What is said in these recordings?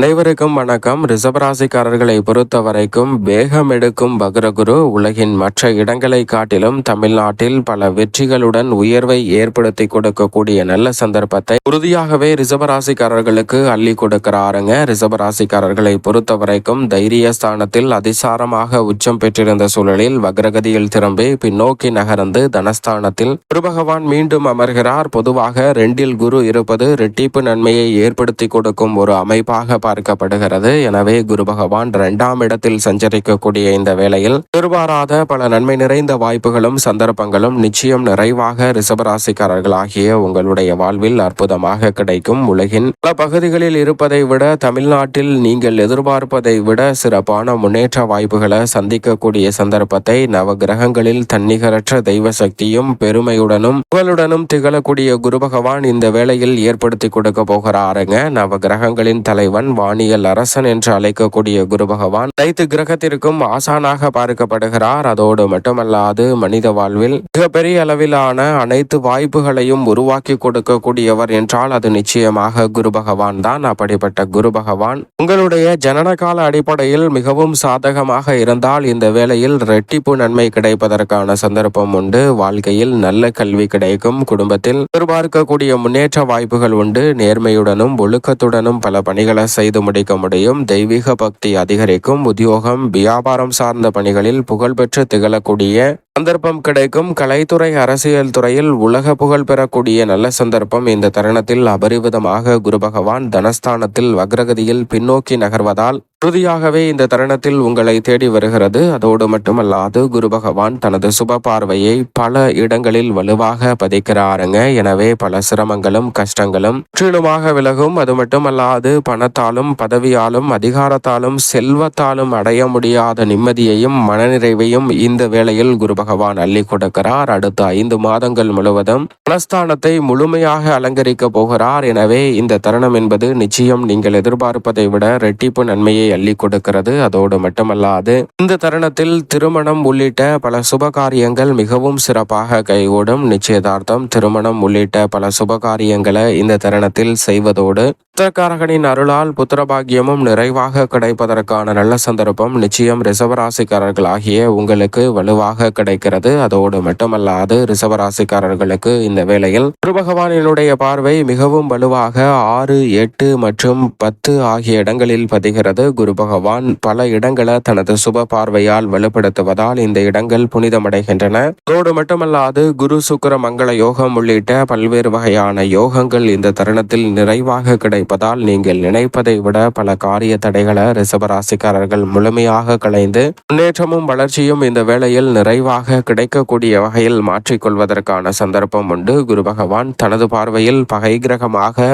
அனைவருக்கும் வணக்கம். ரிசபராசிக்காரர்களை பொறுத்த வரைக்கும் வேகம் எடுக்கும் பக்ரகுரு உலகின் மற்ற இடங்களை காட்டிலும் தமிழ்நாட்டில் பல வெற்றிகளுடன் உயர்வை ஏற்படுத்தி கொடுக்கக்கூடிய நல்ல சந்தர்ப்பத்தை உறுதியாகவே ரிசபராசிக்காரர்களுக்கு அள்ளி கொடுக்கிறாருங்க. ரிசபராசிக்காரர்களை பொறுத்த வரைக்கும் தைரிய ஸ்தானத்தில் அதிசாரமாக உச்சம் பெற்றிருந்த சூழலில் வக்ரகதியில் திரும்பி பின்னோக்கி நகர்ந்து தனஸ்தானத்தில் குரு பகவான் மீண்டும் அமர்கிறார். பொதுவாக ரெண்டில் குரு இருப்பது ரெட்டிப்பு நன்மையை ஏற்படுத்தி கொடுக்கும் ஒரு அமைப்பாக பார்க்கப்படுகிறது. எனவே குரு பகவான் இரண்டாம் இடத்தில் சஞ்சரிக்கக்கூடிய இந்த வேளையில் எதிர்பாராத பல நன்மை நிறைந்த வாய்ப்புகளும் சந்தர்ப்பங்களும் நிச்சயம் நிறைவாக ரிசபராசிக்காரர்களாகிய உங்களுடைய வாழ்வில் அற்புதமாக கிடைக்கும். உலகின் பல பகுதிகளில் இருப்பதை விட தமிழ்நாட்டில் நீங்கள் எதிர்பார்ப்பதை விட சிறப்பான முன்னேற்ற வாய்ப்புகளை சந்திக்கக்கூடிய சந்தர்ப்பத்தை நவ கிரகங்களில் தன்னிகரற்ற தெய்வ சக்தியும் பெருமையுடனும் புகழுடனும் திகழக்கூடிய குரு பகவான் இந்த வேளையில் ஏற்படுத்தி கொடுக்க போகிறாருங்க. நவ கிரகங்களின் தலைவன் வாணியல் அரசன் என்று அழைக்கக்கூடிய குரு பகவான். அனைத்து கிரகத்திற்கும் ஆசானாக பார்க்கப்படுகிறார். அதோடு மட்டுமல்லாது மனித வாழ்வில் மிகப்பெரிய அளவிலான அனைத்து வாய்ப்புகளையும் உருவாக்கி கொடுக்கக்கூடியவர் என்றால் அது நிச்சயமாக குரு பகவான் தான். அப்படிப்பட்ட குரு பகவான் உங்களுடைய ஜனனகால அடிப்படையில் மிகவும் சாதகமாக இருந்தால் இந்த வேளையில் ரெட்டிப்பு நன்மை கிடைப்பதற்கான சந்தர்ப்பம் உண்டு. வாழ்க்கையில் நல்ல கல்வி கிடைக்கும். குடும்பத்தில் எதிர்பார்க்கக்கூடிய முன்னேற்ற வாய்ப்புகள் உண்டு. நேர்மையுடனும் ஒழுக்கத்துடனும் பல பணிகளை செய்து முடிக்க முடியும் தெய்வீக பக்தி அதிகரிக்கும். உத்தியோகம் வியாபாரம் சார்ந்த பணிகளில் புகழ்பெற்று திகழக்கூடிய சந்தர்ப்பம் கிடைக்கும். கலைத்துறை அரசியல் துறையில் உலக புகழ் பெறக்கூடிய நல்ல சந்தர்ப்பம். இந்த தருணத்தில் அபரிவிதமாக குரு பகவான் தனஸ்தானத்தில் வக்ரகதியில் பின்னோக்கி நகர்வதால் உறுதியாகவே இந்த தருணத்தில் உங்களை தேடி வருகிறது. அதோடு மட்டுமல்லாது குரு பகவான் தனது சுப பார்வையை பல இடங்களில் வலுவாக பதிக்கிறாருங்க. எனவே பல சிரமங்களும் கஷ்டங்களும் முற்றிலுமாக விலகும். அது மட்டுமல்லாது பணத்தாலும் பதவியாலும் அதிகாரத்தாலும் செல்வத்தாலும் அடைய முடியாத நிம்மதியையும் மனநிறைவையும் இந்த வேளையில் குரு பகவான் அள்ளி கொடுக்கிறார். அடுத்த ஐந்து மாதங்கள் முழுவதும் மனஸ்தானத்தை முழுமையாக அலங்கரிக்க போகிறார். எனவே இந்த தருணம் என்பது நிச்சயம் நீங்கள் எதிர்பார்ப்பதை விட ரெட்டிப்பு நன்மையை அள்ளி கொடுக்கிறது. அதோடு மட்டுமல்லாது இந்த தருணத்தில் திருமணம் உள்ளிட்ட பல சுப காரியங்கள் மிகவும் சிறப்பாக கைகூடும். நிச்சயதார்த்தம் திருமணம் உள்ளிட்ட பல சுப காரியங்களை இந்த தருணத்தில் செய்வதோடு புத்திரக்காரகனின் அருளால் புத்திரபாகியமும் நிறைவாக கிடைப்பதற்கான நல்ல சந்தர்ப்பம் நிச்சயம் ரிசவராசிக்காரர்கள் ஆகிய உங்களுக்கு வலுவாக கிடைக்கிறது அதோடு மட்டுமல்லாது ரிசவராசிக்காரர்களுக்கு இந்த வேளையில் குருபகவானினுடைய பார்வை மிகவும் வலுவாக ஆறு எட்டு மற்றும் பத்து ஆகிய இடங்களில் பதிகிறது. குரு பகவான் பல இடங்களை தனது சுப பார்வையால் வலுப்படுத்துவதால் இந்த இடங்கள் புனிதமடைகின்றன. அதோடு மட்டுமல்லாது குரு சுக்கர மங்கள யோகம் உள்ளிட்ட பல்வேறு வகையான யோகங்கள் இந்த தருணத்தில் நிறைவாக கிடைப்பதால் நீங்கள் நினைப்பதை விட பல காரிய தடைகளை ரிசவராசிக்காரர்கள் முழுமையாக களைந்து முன்னேற்றமும் வளர்ச்சியும் இந்த வேளையில் நிறைவாக கிடைக்கக்கூடிய வகையில் மாற்றிக்கொள்வதற்கான சந்தர்ப்பம் உண்டு. குரு பகவான் தனது பார்வையில் பகை கிரகமாக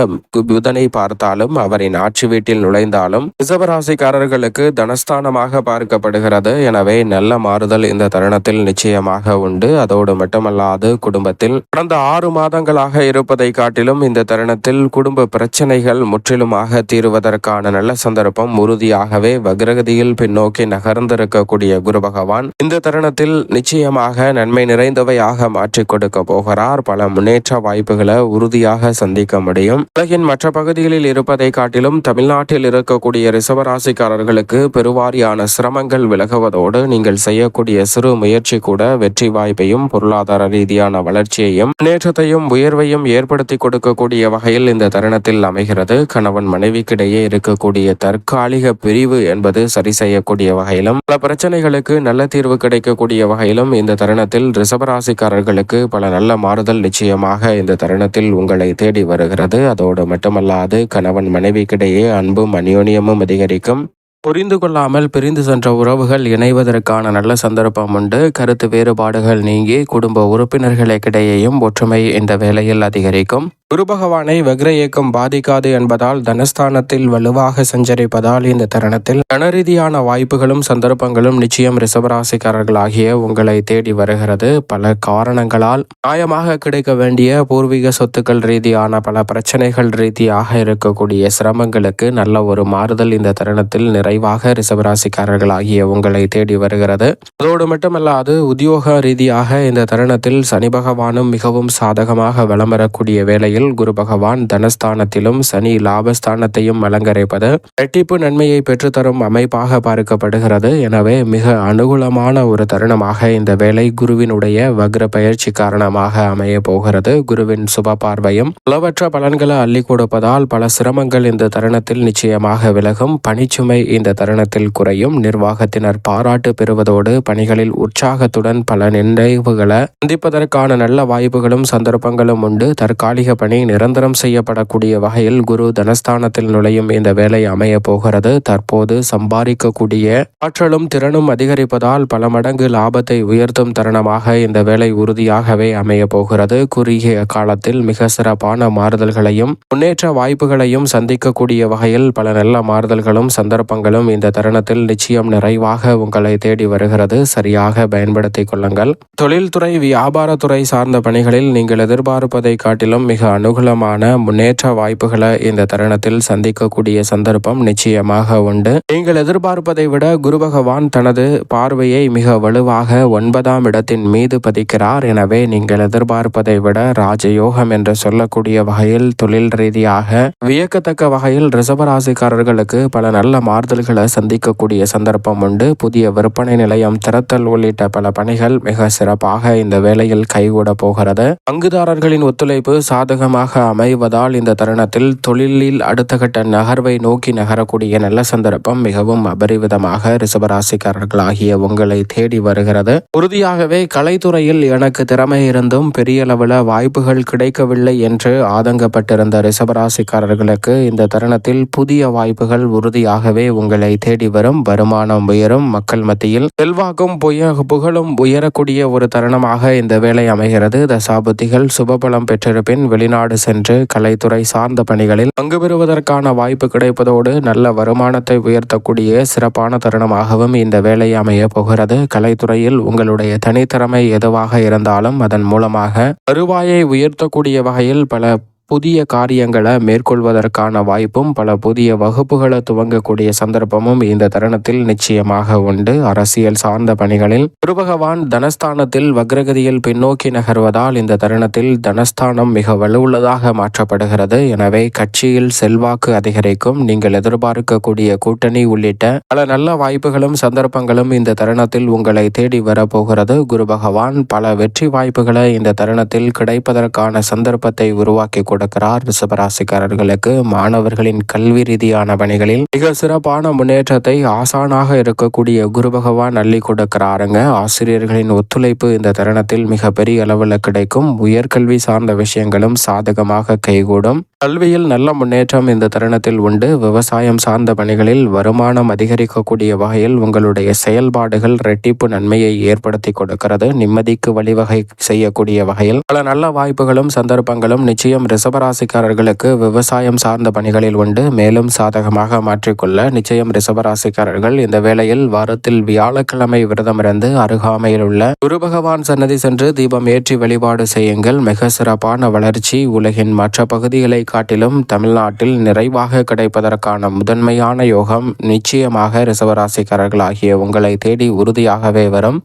புதனை பார்த்தாலும் அவரின் ஆட்சி வீட்டில் நுழைந்தாலும் ரிசவராசிக்காரர்களுக்கு தனஸ்தானமாக பார்க்கப்படுகிறது. எனவே நல்ல மாறுதல் இந்த தருணத்தில் நிச்சயமாக உண்டு. அதோடு மட்டுமல்லாது குடும்பத்தில் கடந்த ஆறு மாதங்களாக இருப்பதை காட்டிலும் இந்த தருணத்தில் குடும்ப பிரச்சனைகள் முற்றிலுமாக தீருவதற்கான நல்ல சந்தர்ப்பம் உறுதியாகவே வக்ரகதியில் பின்னோக்கி நகர்ந்திருக்கக்கூடிய குரு பகவான் இந்த தருணத்தில் நிச்சயமாக நன்மை நிறைந்தவையாக மாற்றிக் கொடுக்க போகிறார். பல முன்னேற்ற வாய்ப்புகளை உறுதியாக சந்திக்க முடியும். உலகின் மற்ற பகுதிகளில் இருப்பதை காட்டிலும் தமிழ்நாட்டில் இருக்கக்கூடிய ரிசவராசிக்காரர்களுக்கு பெருவாரியான சிரமங்கள் விலகுவதோடு நீங்கள் செய்யக்கூடிய சிறு முயற்சி கூட வெற்றி வாய்ப்பையும் பொருளாதார ரீதியான வளர்ச்சியையும் முன்னேற்றத்தையும் உயர்வையும் ஏற்படுத்தி கொடுக்கக்கூடிய வகையில் இந்த தருணத்தில் அமைகிறது. கணவன் மனைவிக்கிடையே இருக்கக்கூடிய தற்காலிக பிரிவு என்பது சரி செய்யக்கூடிய வகையிலும் பல பிரச்சனைகளுக்கு நல்ல தீர்வு கிடைக்கக்கூடிய வகையிலும் இந்த தருணத்தில் ரிசபராசிக்காரர்களுக்கு பல நல்ல மாறுதல் நிச்சயமாக இந்த தருணத்தில் உங்களை தேடி வருகிறது. அதோடு மட்டுமல்லாது கணவன் மனைவிக்கிடையே அன்பும் அந்யோன்யமும் அதிகரிக்கும். புரிந்து கொள்ளாமல் பிரிந்து சென்ற உறவுகள் இணைவதற்கான நல்ல சந்தர்ப்பம் உண்டு. கருத்து வேறுபாடுகள் நீங்கி குடும்ப உறுப்பினர்களுக்கிடையேயும் ஒற்றுமை இந்த வேளையில் அதிகரிக்கும். குரு பகவானை வக்ர இயக்கம் பாதிக்காது என்பதால் தனஸ்தானத்தில் வலுவாக சஞ்சரிப்பதால் இந்த தருணத்தில் தனரீதியான வாய்ப்புகளும் சந்தர்ப்பங்களும் நிச்சயம் ரிசவராசிக்காரர்களாகிய உங்களை தேடி வருகிறது. பல காரணங்களால் நியாயமாக கிடைக்க வேண்டிய பூர்வீக சொத்துக்கள் ரீதியான பல பிரச்சனைகள் ரீதியாக இருக்கக்கூடிய சிரமங்களுக்கு நல்ல ஒரு மாறுதல் இந்த தருணத்தில் நிறை நிறைவாக ரிசபராசிக்காரர்களாகிய உங்களை தேடி வருகிறது. அதோடு மட்டுமல்லாது உத்தியோக ரீதியாக இந்த தருணத்தில் சனி பகவானும் மிகவும் சாதகமாக வலம் வரக்கூடிய வேளையில் குரு பகவான் தனஸ்தானத்திலும் சனி லாபஸ்தானத்தையும் அலங்கரிப்பது ரெட்டிப்பு நன்மையை பெற்றுத்தரும் அமைப்பாக பார்க்கப்படுகிறது. எனவே மிக அனுகூலமான ஒரு தருணமாக இந்த வேலை குருவினுடைய வக்ர பயிற்சி காரணமாக அமைய போகிறது. குருவின் சுப பார்வையும் பலவற்ற பலன்களை அள்ளி கொடுப்பதால் பல சிரமங்கள் இந்த தருணத்தில் நிச்சயமாக விலகும். பணிச்சுமை இந்த தருணத்தில் குறையும். நிர்வாகத்தினர் பாராட்டு பெறுவதோடு பணிகளில் உற்சாகத்துடன் பல நினைவுகளை சந்திப்பதற்கான நல்ல வாய்ப்புகளும் சந்தர்ப்பங்களும் உண்டு. தற்காலிக பணி நிரந்தரம் செய்யப்படக்கூடிய வகையில் குரு தனஸ்தானத்தில் நுழையும் இந்த வேலை அமைய போகிறது. தற்போது சம்பாதிக்கக்கூடிய ஆற்றலும் திறனும் அதிகரிப்பதால் பல மடங்கு லாபத்தை உயர்த்தும் தருணமாக இந்த வேலை உறுதியாகவே அமைய போகிறது. குறுகிய காலத்தில் மிக சிறப்பான மாறுதல்களையும் முன்னேற்ற வாய்ப்புகளையும் சந்திக்கக்கூடிய வகையில் பல நல்ல மாறுதல்களும் சந்தர்ப்பங்களும் இந்த தருணத்தில் நிச்சயம் நிறைவாக உங்களை தேடி வருகிறது. சரியாக பயன்படுத்திக் கொள்ளுங்கள். தொழில்துறை வியாபாரத்துறை சார்ந்த பணிகளில் நீங்கள் எதிர்பார்ப்பதை காட்டிலும் மிக அனுகூலமான முன்னேற்ற வாய்ப்புகளை இந்த தருணத்தில் சந்திக்கக்கூடிய சந்தர்ப்பம் நிச்சயமாக உண்டு. நீங்கள் எதிர்பார்ப்பதை விட குரு பகவான் தனது பார்வையை மிக வலுவாக ஒன்பதாம் இடத்தின் மீது பதிக்கிறார். எனவே நீங்கள் எதிர்பார்ப்பதை விட ராஜயோகம் என்று சொல்லக்கூடிய வகையில் தொழில் ரீதியாக வியக்கத்தக்க வகையில் ரிசவராசிக்காரர்களுக்கு பல நல்ல மாறுதல்களை சந்திக்கக்கூடிய சந்தர்ப்பம் உண்டு. புதிய விற்பனை நிலையம் திறத்தல் உள்ளிட்ட பல பணிகள் மிக சிறப்பாக இந்த வேலையில் கைகூட போகிறது. பங்குதாரர்களின் ஒத்துழைப்பு சாதகமாக அமைவதால் இந்த தருணத்தில் தொழிலில் அடுத்த கட்ட நகர்வை நோக்கி நகரக்கூடிய நல்ல சந்தர்ப்பம் மிகவும் அபரிவிதமாக ரிசவராசிக்காரர்கள் ஆகிய உங்களை தேடி வருகிறது. உறுதியாகவே கலைத்துறையில் எனக்கு திறமை இருந்தும் பெரிய அளவில் வாய்ப்புகள் கிடைக்கவில்லை என்று ஆதங்கப்பட்டிருந்த ரிசபராசிக்காரர்களுக்கு இந்த தருணத்தில் புதிய வாய்ப்புகள் உறுதியாகவே உங்களை தேடி வரும் வருமானம் உயரும் மக்கள் மத்தியில் செல்வாக்கும் புய புகழும் உயரக்கூடிய ஒரு தருணமாக இந்த வேலை அமைகிறது. தசாபுத்திகள் சுபபலம் பெற்றிருப்பின் வெளிநாடு சென்று கலைத்துறை சார்ந்த பணிகளில் பங்கு பெறுவதற்கான வாய்ப்பு கிடைப்பதோடு நல்ல வருமானத்தை உயர்த்தக்கூடிய சிறப்பான தருணமாகவும் இந்த வேலை அமைய போகிறது. கலைத்துறையில் உங்களுடைய தனித்திறமை எதுவாக இருந்தாலும் அதன் மூலமாக வருவாயை உயர்த்தக்கூடிய வகையில் பல புதிய காரியங்களை மேற்கொள்வதற்கான வாய்ப்பும் பல புதிய வகுப்புகளை துவங்கக்கூடிய சந்தர்ப்பமும் இந்த தருணத்தில் நிச்சயமாக உண்டு. அரசியல் சார்ந்த பணிகளில் குருபகவான் தனஸ்தானத்தில் வக்ரகதியில் பின்னோக்கி நகர்வதால் இந்த தருணத்தில் தனஸ்தானம் மிக வலுவுள்ளதாக மாற்றப்படுகிறது. எனவே கட்சியில் செல்வாக்கு அதிகரிக்கும் நீங்கள் எதிர்பார்க்கக்கூடிய கூட்டணி உள்ளிட்ட பல நல்ல வாய்ப்புகளும் சந்தர்ப்பங்களும் இந்த தருணத்தில் உங்களை தேடி வரப்போகிறது. குரு பகவான் பல வெற்றி வாய்ப்புகளை இந்த தருணத்தில் கிடைப்பதற்கான சந்தர்ப்பத்தை உருவாக்கி கொடுக்கிறார் ரிஷபராசிக்காரர்களுக்கு மாணவர்களின் கல்வி ரீதியான பணிகளில் மிக சிறப்பான முன்னேற்றத்தை ஆசானாக இருக்கக்கூடிய குரு பகவான் அள்ளி கொடுக்கிறாருங்க. ஆசிரியர்களின் ஒத்துழைப்பு இந்த தருணத்தில் மிக பெரிய அளவில் கிடைக்கும். உயர்கல்வி சார்ந்த விஷயங்களும் சாதகமாக கைகூடும். கல்வியில் நல்ல முன்னேற்றம் இந்த தருணத்தில் உண்டு. விவசாயம் சார்ந்த பணிகளில் வருமானம் அதிகரிக்கக்கூடிய வகையில் உங்களுடைய செயல்பாடுகள் ரெட்டிப்பு நன்மையை ஏற்படுத்தி கொடுக்கிறது. நிம்மதிக்கு வழிவகை செய்யக்கூடிய வகையில் பல நல்ல வாய்ப்புகளும் சந்தர்ப்பங்களும் நிச்சயம் ரிசபராசிக்காரர்களுக்கு விவசாயம் சார்ந்த பணிகளில் உண்டு. மேலும் சாதகமாக மாற்றிக்கொள்ள நிச்சயம் ரிசபராசிக்காரர்கள் இந்த வேளையில் வாரத்தில் வியாழக்கிழமை விரதமிருந்து அருகாமையில் உள்ள குரு பகவான் சன்னதி சென்று தீபம் ஏற்றி வழிபாடு செய்யுங்கள். மிக சிறப்பான வளர்ச்சி. உலகின் மற்ற பகுதிகளை காட்டிலும் தமிழ்நாட்டில் நிறைவாக கிடைப்பதற்கான முதன்மையான யோகம் நிச்சயமாக ரிசவராசிக்காரர்கள் ஆகிய உங்களை தேடி உறுதியாகவே வரும்.